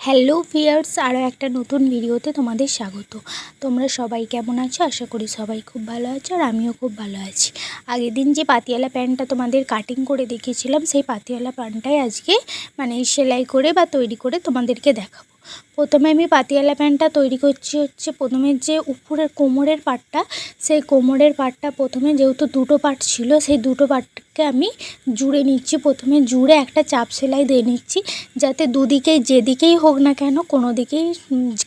Hello viewers আরও একটা নতুন ভিডিওতে তোমাদের স্বাগত। তোমরা সবাই কেমন আছো? আশা করি সবাই খুব ভালো আছো আর আমিও খুব ভালো আছি। আগের দিন যে পাতিয়ালা প্যান্টটা তোমাদের কাটিং করে দেখিয়েছিলাম, সেই পাতিয়ালা প্যান্টটাই আজকে মানে সেলাই করে বা তৈরি করে তোমাদেরকে দেখাবো। প্রথমে আমি পাতিয়ালা প্যান্টটা তৈরি করছি হচ্ছে প্রথমে যে উপরের কোমরের পাটটা সেই কোমরের পাটটা প্রথমে যেহেতু দুটো পাট ছিল, সেই দুটো পাটকে আমি জুড়ে নিচ্ছি। প্রথমে জুড়ে একটা চাপ সেলাই দিয়ে নিচ্ছি যাতে দুদিকেই, যেদিকেই হোক না কেন কোনো দিকেই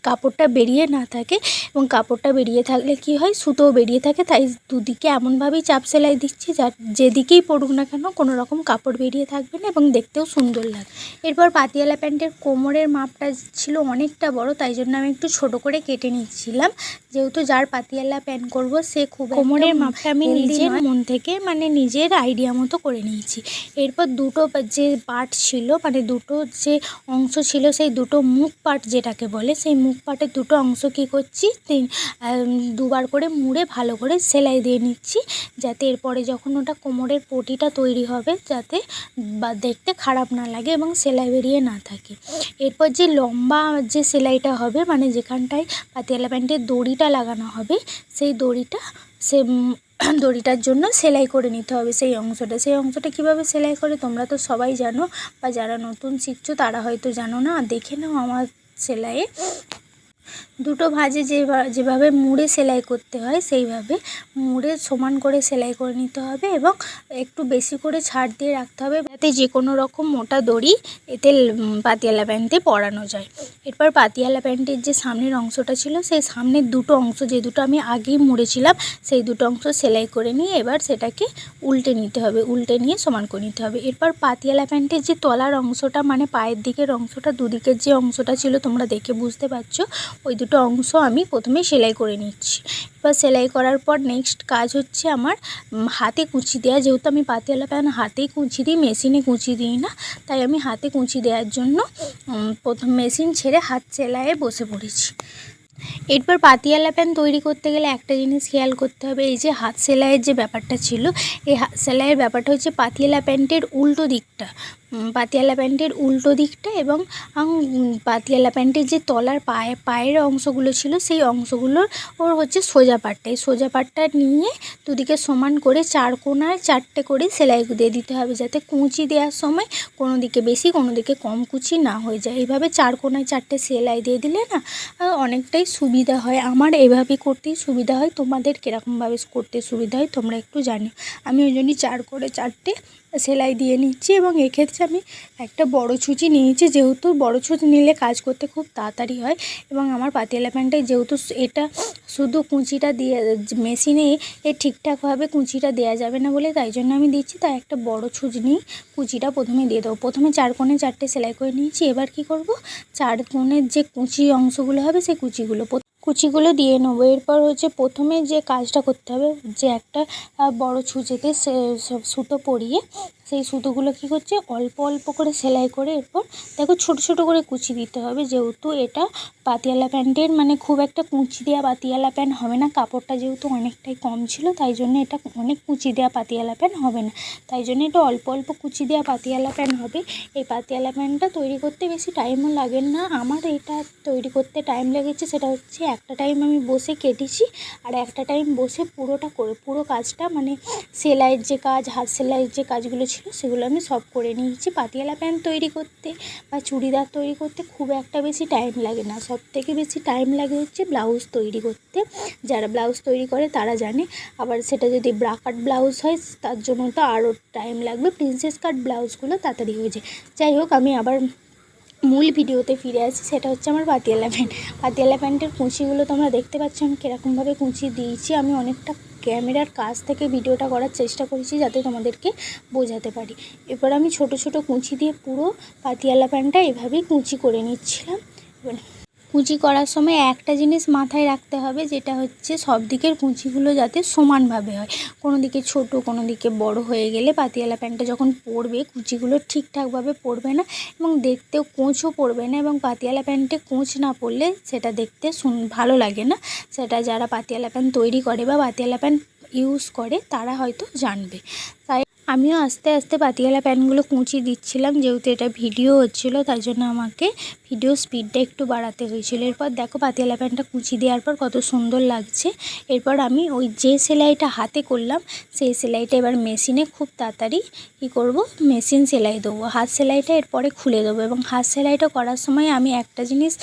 কাপড়টা বেরিয়ে না থাকে এবং কাপড়টা বেরিয়ে থাকলে কি হয়, সুতোও বেরিয়ে থাকে। তাই দুদিকে এমনভাবেই চাপ সেলাই দিচ্ছি যা, যেদিকেই পড়ুক না কেন কোনো রকম কাপড় বেরিয়ে থাকবে না এবং দেখতেও সুন্দর লাগে, এরপর পাতিয়ালা প্যান্টের কোমরের মাপটা ছিল অনেকটা বড়, তাই জন্য আমি একটু ছোট করে কেটে নিচ্ছিলাম। যেহেতু যার পাতিয়ালা প্যান্ট করব সে খুব কোমরের মাপটা আমি নিজের মন থেকে মানে নিজের আইডিয়া মতো করে নিয়েছি। এরপর দুটো যে পার্ট ছিল মানে দুটো যে অংশ ছিল সেই দুটো মুখ পার্ট যেটাকে বলে সেই মুখ পার্টের দুটো অংশ কী করছি দুবার করে মুড়ে ভালো করে সেলাই দিয়ে নিচ্ছি যাতে এরপরে যখন ওটা কোমরের পটিটা তৈরি হবে যাতে বা দেখতে খারাপ না লাগে এবং সেলাই বেরিয়ে না থাকে। এরপর যে লম্বা যে সেলাইটা হবে মানে যেখানটায় পাতিয়ালা প্যান্টের দড়িটা লাগানো হবে, সেই দড়িটা সে দড়িটার জন্য সেলাই করে নিতে হবে সেই অংশটা। সেই অংশটা কীভাবে সেলাই করে তোমরা তো সবাই জানো, বা যারা নতুন শিখছো তারা হয়তো জানো না। দেখে নাও আমার সেলাইয়ে। দুটো ভাজে যেভা- যেভাবে মুড়ে সেলাই করতে হয়, সেইভাবে মুড়ে সমান করে সেলাই করে নিতে হবে এবং একটু বেশি করে ছাড় দিয়ে রাখতে হবে যাতে যে কোনো রকম মোটা দড়ি এতে পাতিয়ালা প্যান্টে পরানো যায়। এরপর পাতিয়ালা প্যান্টের যে সামনের অংশটা ছিল, সেই সামনের দুটো অংশ, যে দুটো আমি আগেই মুড়েছিলাম, সেই দুটো অংশ সেলাই করে নিয়ে এবার সেটাকে উল্টে নিতে হবে, উল্টে নিয়ে সমান করে নিতে হবে। এরপর পাতিয়ালা প্যান্টের যে তলার অংশটা মানে পায়ের দিকের অংশটা, দুদিকের যে অংশটা ছিল, তোমরা দেখে বুঝতে পারছ, ওই দুটো অংশ আমি প্রথমে সেলাই করে নিচ্ছি। এবার সেলাই করার পর নেক্সট কাজ হচ্ছে আমার হাতে কুচি দেওয়া যেহেতু আমি পাতিয়ালা প্যান হাতেই কুচি দিই মেশিনে কুচি দিই না। তাই আমি হাতে কুচি দেওয়ার জন্য প্রথম মেশিন ছেড়ে হাত সেলাইয়ে বসে পড়েছি। এরপর পাতিয়ালা প্যান তৈরি করতে গেলে একটা জিনিস খেয়াল করতে হবে, এই যে হাত সেলাইয়ের যে ব্যাপারটা ছিল, এই হাত সেলাইয়ের ব্যাপারটা হচ্ছে পাতিয়ালা প্যান্টের উল্টো দিকটা। পাতিয়ালা প্যান্টের উল্টো দিকটা এবং পাতিয়ালা প্যান্টের যে তলার পায়ে, পায়ের অংশগুলো ছিল, সেই অংশগুলোর ওর হচ্ছে সোজা পাটটা। এই সোজা পাটটা নিয়ে দুদিকে সমান করে চার কোনায় চারটে করে সেলাই দিয়ে দিতে হবে যাতে কুঁচি দেওয়ার সময় কোনো দিকে বেশি, কোনো দিকে কম কুচি না হয়ে যায়। এইভাবে চার কোনায় চারটে সেলাই দিয়ে দিলে না অনেকটাই সুবিধা হয়। আমার এভাবে করতেই সুবিধা হয়, তোমাদের কীরকমভাবে করতে সুবিধা হয়, তোমরা একটু জানিও। আমি ওই জন্যই চার করে চারটে সেলাই দিয়ে নিচ্ছি এবং এক্ষেত্রে আমি একটা বড় ছুঁচি নিয়েছি, যেহেতু বড় ছুঁচি নিলে কাজ করতে খুব তাড়াতাড়ি হয় এবং আমার পাতিয়ালা প্যান্টে যেহেতু এটা শুধু কুঁচিটা দিয়ে, মেশিনে এ ঠিকঠাকভাবে কুঁচিটা দেওয়া যাবে না বলে তাই জন্য আমি দিচ্ছি, তাই একটা বড় ছুঁচ নিয়ে কুচিটা প্রথমে দিয়ে দেবো। প্রথমে চার কোণে চারটে সেলাই করে নিয়েছি, এবার কি করব? চার কোণের যে কুচি অংশগুলো হবে সেই কুচিগুলো কুচিগুলো দিয়ে নেব। এরপর হচ্ছে প্রথমে যে কাজটা করতে হবে, যে একটা বড় ছুঁচেতে সুতো পরিয়ে সেই সুতোগুলো কী করছে? অল্প অল্প করে সেলাই করে এরপর দেখো ছোট ছোট করে কুচি দিতে হবে। যেহেতু এটা পাতিয়ালা প্যান্টের মানে খুব একটা কুচি দেওয়া পাতিয়ালা প্যান্ট হবে না। কাপড়টা যেহেতু অনেকটাই কম ছিল, তাই জন্য এটা অনেক কুচি দেওয়া পাতিয়ালা প্যান্ট হবে না। তাই জন্য এটা অল্প অল্প কুচি দেওয়া পাতিয়ালা প্যান্ট হবে। এই পাতিয়ালা প্যান্টটা তৈরি করতে বেশি টাইমও লাগে না। আমার এটা তৈরি করতে টাইম লেগেছে, সেটা হচ্ছে একটা টাইম আমি বসে কেটেছি আর একটা টাইম বসে পুরোটা করে, পুরো কাজটা মানে সেলাইয়ের যে কাজ, হাত সেলাইয়ের যে কাজগুলো ছিল সেগুলো আমি সব করে নিয়েছি। পাতিয়ালা প্যান্ট তৈরি করতে বা চুড়িদার তৈরি করতে খুব একটা বেশি টাইম লাগে না। সব থেকে বেশি টাইম লাগে হচ্ছে ব্লাউজ তৈরি করতে। যারা ব্লাউজ তৈরি করে তারা জানে। আবার সেটা যদি ব্রাকাট ব্লাউজ হয়, তার জন্য তো আরও টাইম লাগবে। প্রিন্সেস কাট ব্লাউজগুলো তাড়াতাড়ি হয়ে যায়। যাই হোক, আমি আবার মূল ভিডিওতে ফিরে আসি সেটা হচ্ছে আমার পাতিয়ালা প্যান্ট। পাতিয়ালা প্যান্টের কুঁচিগুলো তোমরা দেখতে পাচ্ছ, আমি কীরকমভাবে কুঁচি দিয়েছি। আমি অনেকটা ক্যামেরার কাছ থেকে ভিডিওটা করার চেষ্টা করেছি যাতে তোমাদেরকে বোঝাতে পারি। এবার আমি ছোট ছোট কুঁচি দিয়ে পুরো পাতিয়ালা প্যান্টটা এভাবেই কুঁচি করে নিচ্ছিলাম। এবার কুঁচি করার সময় একটা জিনিস মাথায় রাখতে হবে, যেটা হচ্ছে সব দিকের কুঁচিগুলো যাতে সমানভাবে হয়। কোনো দিকে ছোট, কোনো দিকে বড় হয়ে গেলে পাতিয়ালা প্যান্টটা যখন পরবে, কুচিগুলো ঠিকঠাকভাবে পড়বে না এবং দেখতেও কোঁচও পড়বে না এবং পাতিয়ালা প্যান্টে কোঁচ না পড়লে সেটা দেখতে ভালো লাগে না। সেটা যারা পাতিয়ালা প্যান্ট তৈরি করে বা পাতিয়ালা প্যান্ট ইউজ করে, তারা হয়তো জানবে। তাই আমিও আস্তে আস্তে পাতিয়ালা প্যানগুলো কুঁচি দিচ্ছিলাম, যেহেতু এটা ভিডিও হচ্ছিল তার জন্য আমাকে ভিডিও স্পিডটা একটু বাড়াতে হয়েছিল। এরপর দেখো পাতিয়ালা প্যানটা কুঁচি দেওয়ার পর কত সুন্দর লাগছে। এরপর আমি ওই যে সেলাইটা হাতে করলাম, সেই সেলাইটা এবার মেশিনে খুব তাড়াতাড়ি কী করব? মেশিন সেলাই দেবো। হাত সেলাইটা এরপরে খুলে দেবো এবং হাত সেলাইটা করার সময় আমি একটা জিনিস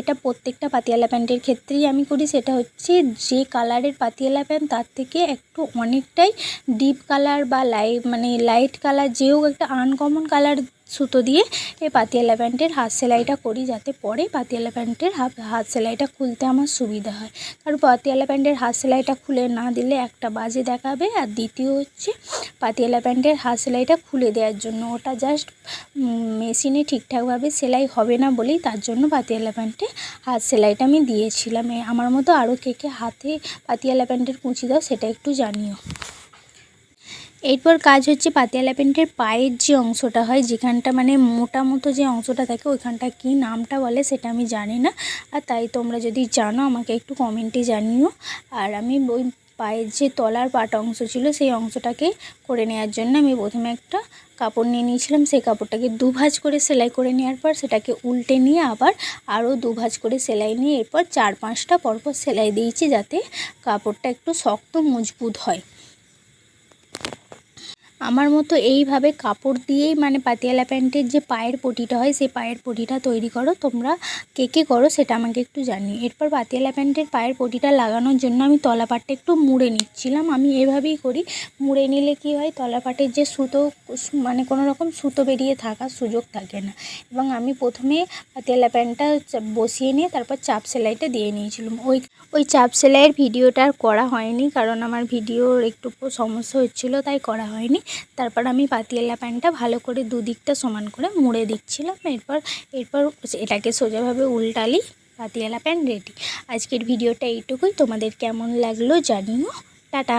এটা প্রত্যেকটা পাতিয়ালা প্যান্টের ক্ষেত্রেই আমি করি। সেটা হচ্ছে যে কালারের পাতিয়ালা প্যান্ট, তার থেকে একটু অনেকটাই ডিপ কালার বা লাইট মানে লাইট কালার, যেও একটা আনকমন কালার সুতো দিয়ে এই পাতিয়ালা প্যান্টের হাত সেলাইটা করি যাতে পরে পাতিয়ালা প্যান্টের হাত সেলাইটা খুলতে আমার সুবিধা হয়। কারণ পাতিয়ালা প্যান্টের হাত সেলাইটা খুলে না দিলে একটা বাজে দেখাবে। আর দ্বিতীয় হচ্ছে পাতিয়ালা প্যান্টের হাত সেলাইটা খুলে দেওয়ার জন্য ওটা জাস্ট মেশিনে ঠিকঠাকভাবে সেলাই হবে না বলেই তার জন্য পাতিয়ালা প্যান্টে হাত সেলাইটা আমি দিয়েছিলাম। আমার মতো আরও কে কে হাতে পাতিয়ালা প্যান্টের কুঁচি দাও সেটা একটু জানিও। এরপর কাজ হচ্ছে পাতিয়ালা প্যান্টের পায়ের যে অংশটা হয়, যেখানটা মানে মোটা মতো যে অংশটা থাকে, ওইখানটা কী নামটা বলে সেটা আমি জানি না। আর তাই তোমরা যদি জানো, আমাকে একটু কমেন্টে জানিও। আর আমি ওই পায়ের যে তলার পাটা অংশ ছিল, সেই অংশটাকে করে নেওয়ার জন্য আমি প্রথমে একটা কাপড় নিয়ে নিয়েছিলাম। সেই কাপড়টাকে দুভাজ করে সেলাই করে নেওয়ার পর সেটাকে উল্টে নিয়ে আবার আরও দুভাজ করে সেলাই নিয়ে এরপর চার পাঁচটা পরপর সেলাই দিয়েছি যাতে কাপড়টা একটু শক্ত মজবুত হয়। আমার মতো এইভাবে কাপড় দিয়েই মানে পাতিয়ালা প্যান্টের যে পায়ের পটিটা হয়, সেই পায়ের পটিটা তৈরি করো। তোমরা কে কে করো সেটা আমাকে একটু জানিও এরপর পাতিয়ালা প্যান্টের পায়ের পটিটা লাগানোর জন্য আমি তলাপাটটা একটু মুড়ে নিচ্ছিলাম। আমি এভাবেই করি। মুড়ে নিলে কি হয়, তলাপাটের যে সুতো মানে কোনো রকম সুতো বেরিয়ে থাকার সুযোগ থাকে না। এবং আমি প্রথমে পাতিয়ালা প্যান্টটা বসিয়ে নিয়ে তারপর চাপ সেলাইটা দিয়ে নিয়েছিলাম। ওই ওই চাপ সেলাইয়ের ভিডিওটা আর করা হয়নি, কারণ আমার ভিডিওর একটু সমস্যা হচ্ছিল, তাই করা হয়নি। তারপর আমি পাতিয়ালা প্যান্টটা ভালো করে দুদিকটা সমান করে মুড়ে দিচ্ছিলাম। এরপর এরপর এটাকে সোজাভাবে উল্টালি, পাতিয়ালা প্যান্ট রেডি আজকের ভিডিওটা এইটুকুই। তোমাদের কেমন লাগল জানিও। টাটা।